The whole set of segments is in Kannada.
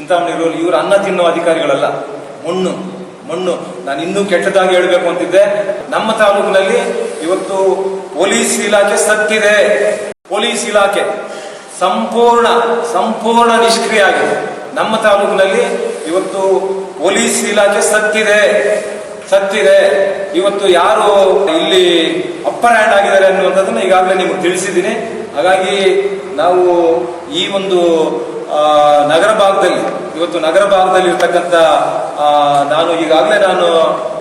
ಚಿಂತಾಮಣಿ ರೂಲ್ ಇವರು ಅನ್ನ ತಿನ್ನುವ ಅಧಿಕಾರಿಗಳಲ್ಲ. ಮಣ್ಣು ಮಣ್ಣು. ನಾನು ಇನ್ನೂ ಕೆಟ್ಟದಾಗಿ ಹೇಳಬೇಕು ಅಂತಿದ್ದೆ. ನಮ್ಮ ತಾಲೂಕಿನಲ್ಲಿ ಇವತ್ತು ಪೊಲೀಸ್ ಇಲಾಖೆ ಸತ್ತಿದೆ. ಪೊಲೀಸ್ ಇಲಾಖೆ ಸಂಪೂರ್ಣ ಸಂಪೂರ್ಣ ನಿಷ್ಕ್ರಿಯ ಆಗಿದೆ. ನಮ್ಮ ತಾಲೂಕಿನಲ್ಲಿ ಇವತ್ತು ಪೊಲೀಸ್ ಇಲಾಖೆ ಸತ್ತಿದೆ. ಸತ್ತಿದೆ. ಇವತ್ತು ಯಾರು ಇಲ್ಲಿ ಅಪ್ಪರ್ ಹ್ಯಾಂಡ್ ಆಗಿದ್ದಾರೆ ಅನ್ನುವಂಥದ್ದನ್ನು ಈಗಾಗಲೇ ನಿಮಗೆ ತಿಳಿಸಿದ್ದೀನಿ. ಹಾಗಾಗಿ ನಾವು ಈ ಒಂದು ನಗರ ಭಾಗದಲ್ಲಿ ಇವತ್ತು ನಗರ ಭಾಗದಲ್ಲಿ ಇರ್ತಕ್ಕಂಥ ನಾನು ಈಗಾಗಲೇ ನಾನು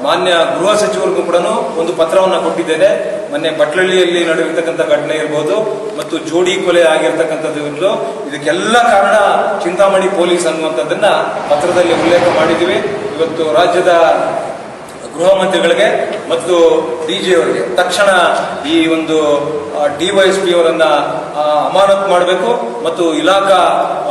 ಮಾನ್ಯ ಗೃಹ ಸಚಿವರಿಗೂ ಕೂಡ ಒಂದು ಪತ್ರವನ್ನು ಕೊಟ್ಟಿದ್ದೇನೆ. ಮೊನ್ನೆ ಬಟ್ಲಳ್ಳಿಯಲ್ಲಿ ನಡೆದಿರ್ತಕ್ಕಂಥ ಘಟನೆ ಇರ್ಬೋದು ಮತ್ತು ಜೋಡಿ ಕೊಲೆ ಆಗಿರ್ತಕ್ಕಂಥದ್ದು ಇರ್ಬೋದು. ಇದಕ್ಕೆಲ್ಲ ಕಾರಣ ಚಿಂತಾಮಣಿ ಪೊಲೀಸ್ ಅನ್ನುವಂಥದ್ದನ್ನ ಪತ್ರದಲ್ಲಿ ಉಲ್ಲೇಖ ಮಾಡಿದ್ದೀವಿ. ಇವತ್ತು ರಾಜ್ಯದ ಗೃಹ ಮಂತ್ರಿಗಳಿಗೆ ಮತ್ತು ಡಿ ಜಿ ಅವರಿಗೆ. ತಕ್ಷಣ ಈ ಒಂದು ಡಿವೈಎಸ್ಪಿ ಅವರನ್ನ ಆ, ಅಮಾನತು ಮಾಡಬೇಕು ಮತ್ತು ಇಲಾಖಾ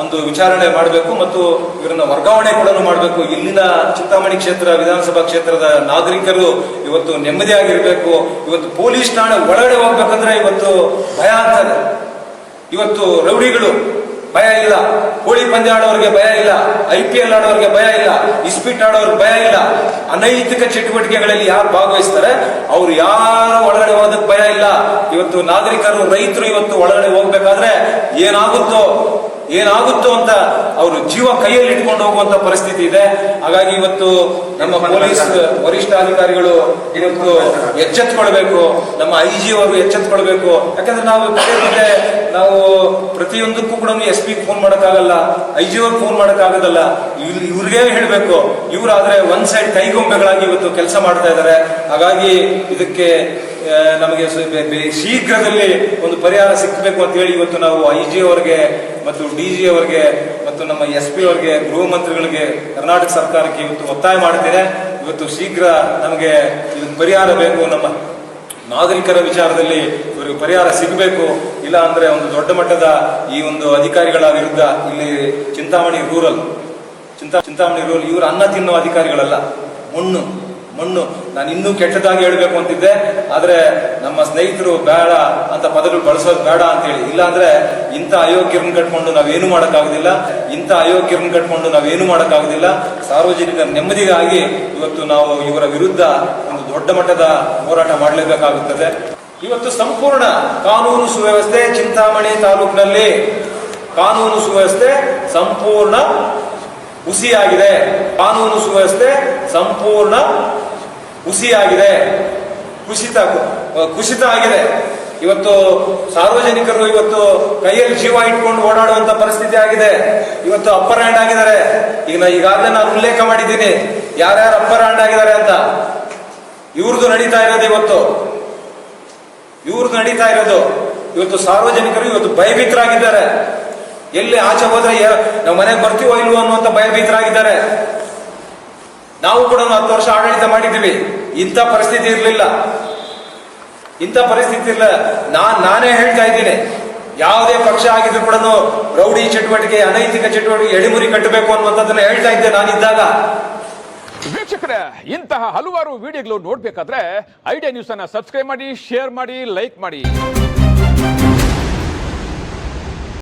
ಒಂದು ವಿಚಾರಣೆ ಮಾಡಬೇಕು ಮತ್ತು ಇವರನ್ನ ವರ್ಗಾವಣೆ ಕೂಡ ಮಾಡಬೇಕು. ಇಲ್ಲಿನ ಚಿಂತಾಮಣಿ ಕ್ಷೇತ್ರ, ವಿಧಾನಸಭಾ ಕ್ಷೇತ್ರದ ನಾಗರಿಕರು ಇವತ್ತು ನೆಮ್ಮದಿಯಾಗಿರ್ಬೇಕು. ಇವತ್ತು ಪೊಲೀಸ್ ಠಾಣೆ ಒಳಗಡೆ ಹೋಗ್ಬೇಕಂದ್ರೆ ಇವತ್ತು ಭಯ ಆಗ್ತದೆ. ಇವತ್ತು ರೌಡಿಗಳು ಭಯ ಇಲ್ಲ. ಕೋಳಿ ಪಂದ್ಯ ಆಡೋರಿಗೆ ಭಯ ಇಲ್ಲ. ಐ ಪಿ ಎಲ್ ಆಡೋರಿಗೆ ಭಯ ಇಲ್ಲ. ಇಸ್ಪೀಟ್ ಆಡೋರಿಗೆ ಭಯ ಇಲ್ಲ. ಅನೈತಿಕ ಚಟುವಟಿಕೆಗಳಲ್ಲಿ ಯಾರು ಭಾಗವಹಿಸ್ತಾರೆ? ಅವ್ರು ಯಾರು ಒಳಗಡೆ ಹೋಗೋದಕ್ಕೆ ಭಯ ಇಲ್ಲ. ಇವತ್ತು ನಾಗರಿಕರು, ರೈತರು ಇವತ್ತು ಒಳಗಡೆ ಹೋಗ್ಬೇಕಾದ್ರೆ ಏನಾಗುತ್ತೋ ಏನಾಗುತ್ತೋ ಅಂತ ಅವರು ಜೀವ ಕೈಯಲ್ಲಿ ಇಟ್ಕೊಂಡು ಹೋಗುವಂತ ಪರಿಸ್ಥಿತಿ ಇದೆ. ಹಾಗಾಗಿ ಇವತ್ತು ನಮ್ಮ ಪೊಲೀಸ್ ವರಿಷ್ಠ ಅಧಿಕಾರಿಗಳು ಇವತ್ತು ಎಚ್ಚೆತ್ಕೊಳ್ಬೇಕು ನಮ್ಮ ಐ ಜಿ ಅವರು ಎಚ್ಚೆತ್ಕೊಳ್ಬೇಕು. ಯಾಕಂದ್ರೆ ನಾವು ಪದೇ ಪದೇ ನಾವು ಪ್ರತಿಯೊಂದಕ್ಕೂ ಕೂಡ ಎಸ್ ಪಿ ಫೋನ್ ಮಾಡೋಕ್ಕಾಗಲ್ಲ ಐ ಜಿ ಅವ್ರಿಗೆ ಫೋನ್ ಮಾಡೋಕ್ಕಾಗೋದಲ್ಲ. ಆಗೋದಲ್ಲ ಇವ್ರಿಗೆ ಹೇಳಬೇಕು ಇವರಾದ್ರೆ ಒಂದ್ ಸೈಡ್ ಕೈಗೊಂಬೆಗಳಾಗಿ ಇವತ್ತು ಕೆಲಸ ಮಾಡ್ತಾ ಇದ್ದಾರೆ ಹಾಗಾಗಿ ಇದಕ್ಕೆ ನಮಗೆ ಶೀಘ್ರದಲ್ಲಿ ಒಂದು ಪರಿಹಾರ ಸಿಕ್ಕಬೇಕು ಅಂತ ಹೇಳಿ ಇವತ್ತು ನಾವು ಐ ಜಿ ಅವರಿಗೆ ಮತ್ತು ಡಿ ಜಿ ಅವರಿಗೆ ಮತ್ತು ನಮ್ಮ ಎಸ್ ಪಿ ಅವರಿಗೆ, ಗೃಹ ಮಂತ್ರಿಗಳಿಗೆ, ಕರ್ನಾಟಕ ಸರ್ಕಾರಕ್ಕೆ ಇವತ್ತು ಒತ್ತಾಯ ಮಾಡ್ತೇನೆ ಇವತ್ತು ಶೀಘ್ರ ನಮಗೆ ಇದಕ್ಕೆ ಪರಿಹಾರ ಬೇಕು. ನಮ್ಮ ನಾಗರಿಕರ ವಿಚಾರದಲ್ಲಿ ಇವರಿಗೆ ಪರಿಹಾರ ಸಿಗಬೇಕು. ಇಲ್ಲ ಅಂದ್ರೆ ಒಂದು ದೊಡ್ಡ ಮಟ್ಟದ ಈ ಒಂದು ಅಧಿಕಾರಿಗಳ ವಿರುದ್ಧ ಇಲ್ಲಿ ಚಿಂತಾಮಣಿ ರೂರಲ್, ಚಿಂತಾ ಚಿಂತಾಮಣಿ ರೂರಲ್ ಇವರು ಅನ್ನ ತಿನ್ನುವ ಅಧಿಕಾರಿಗಳಲ್ಲ, ಮಣ್ಣು. ಮಣ್ಣು. ನಾನು ಇನ್ನೂ ಕೆಟ್ಟದಾಗಿ ಹೇಳಬೇಕು ಅಂತಿದ್ದೆ, ಆದರೆ ನಮ್ಮ ಸ್ನೇಹಿತರು ಬೇಡ ಅಂತ ಪದಗಳು ಬಳಸೋದು ಬೇಡ ಅಂತ ಹೇಳಿ. ಇಲ್ಲ ಅಂದ್ರೆ ಇಂಥ ಅಯೋಗ್ಯರನ್ನ ಕಟ್ಕೊಂಡು ನಾವೇನು ಮಾಡೋಕ್ಕಾಗೋದಿಲ್ಲ, ಇಂಥ ಅಯೋಗ್ಯರನ್ನ ಕಟ್ಕೊಂಡು ನಾವೇನು ಮಾಡೋಕ್ಕಾಗೋದಿಲ್ಲ. ಸಾರ್ವಜನಿಕರ ನೆಮ್ಮದಿಗಾಗಿ ಇವತ್ತು ನಾವು ಇವರ ವಿರುದ್ಧ ಒಂದು ದೊಡ್ಡ ಮಟ್ಟದ ಹೋರಾಟ ಮಾಡಲೇಬೇಕಾಗುತ್ತದೆ. ಇವತ್ತು ಸಂಪೂರ್ಣ ಕಾನೂನು ಸುವ್ಯವಸ್ಥೆ ಚಿಂತಾಮಣಿ ತಾಲೂಕಿನಲ್ಲಿ. ಕಾನೂನು ಸುವ್ಯವಸ್ಥೆ ಸಂಪೂರ್ಣ ಹುಸಿಯಾಗಿದೆ. ಕಾನೂನು ಸುವ್ಯವಸ್ಥೆ ಸಂಪೂರ್ಣ ಹುಸಿಯಾಗಿದೆ ಕುಸಿತ ಕುಸಿತ ಆಗಿದೆ. ಇವತ್ತು ಸಾರ್ವಜನಿಕರು ಇವತ್ತು ಕೈಯಲ್ಲಿ ಜೀವ ಇಟ್ಕೊಂಡು ಓಡಾಡುವಂತ ಪರಿಸ್ಥಿತಿ ಆಗಿದೆ. ಇವತ್ತು ಅಪ್ಪರ್ ಹ್ಯಾಂಡ್ ಆಗಿದ್ದಾರೆ. ಈಗ ನಾ ಈಗಾಗಲೇ ನಾನು ಉಲ್ಲೇಖ ಮಾಡಿದ್ದೀನಿ. ಯಾರ್ಯಾರು ಅಪ್ಪರ್ ಹ್ಯಾಂಡ್ ಆಗಿದ್ದಾರೆ ಅಂತ. ಇವ್ರದ್ದು ನಡೀತಾ ಇರೋದು ಇವತ್ತು. ಇವ್ರದ್ದು ನಡೀತಾ ಇರೋದು. ಇವತ್ತು ಸಾರ್ವಜನಿಕರು ಇವತ್ತು ಭಯಭೀತರಾಗಿದ್ದಾರೆ. ಎಲ್ಲಿ ಆಚೆ ಹೋದ್ರೆ ನಮ್ಮ ಮನೆಗೆ ಬರ್ತೀವೋ ಇಲ್ವೋ ಅನ್ನುವಂತ ಭಯಭೀತರಾಗಿದ್ದಾರೆ. ನಾವು ಕೂಡ ಹತ್ತು ವರ್ಷ ಆಡಳಿತ ಮಾಡಿದ್ದೀವಿ. ಇಂಥ ಪರಿಸ್ಥಿತಿ ಇರಲಿಲ್ಲ. ಇಂಥ ಪರಿಸ್ಥಿತಿ ಇಲ್ಲ ನಾನ್, ನಾನೇ ಹೇಳ್ತಾ ಇದ್ದೀನಿ. ಯಾವುದೇ ಪಕ್ಷ ಆಗಿದ್ರು ಕೂಡ ರೌಡಿ ಚಟುವಟಿಕೆ, ಅನೈತಿಕ ಚಟುವಟಿಕೆ, ಎಳಿಮುರಿ ಕಟ್ಟಬೇಕು ಅನ್ನುವಂಥದ್ದನ್ನ ಹೇಳ್ತಾ ಇದ್ದೆ ನಾನಿದ್ದಾಗ. ವೀಕ್ಷಕರೇ, ಇಂತಹ ಹಲವಾರು ವಿಡಿಯೋಗಳು ನೋಡ್ಬೇಕಾದ್ರೆ ಐಡಿಯಾ ನ್ಯೂಸ್ ಅನ್ನ ಸಬ್ಸ್ಕ್ರೈಬ್ ಮಾಡಿ, ಶೇರ್ ಮಾಡಿ, ಲೈಕ್ ಮಾಡಿ.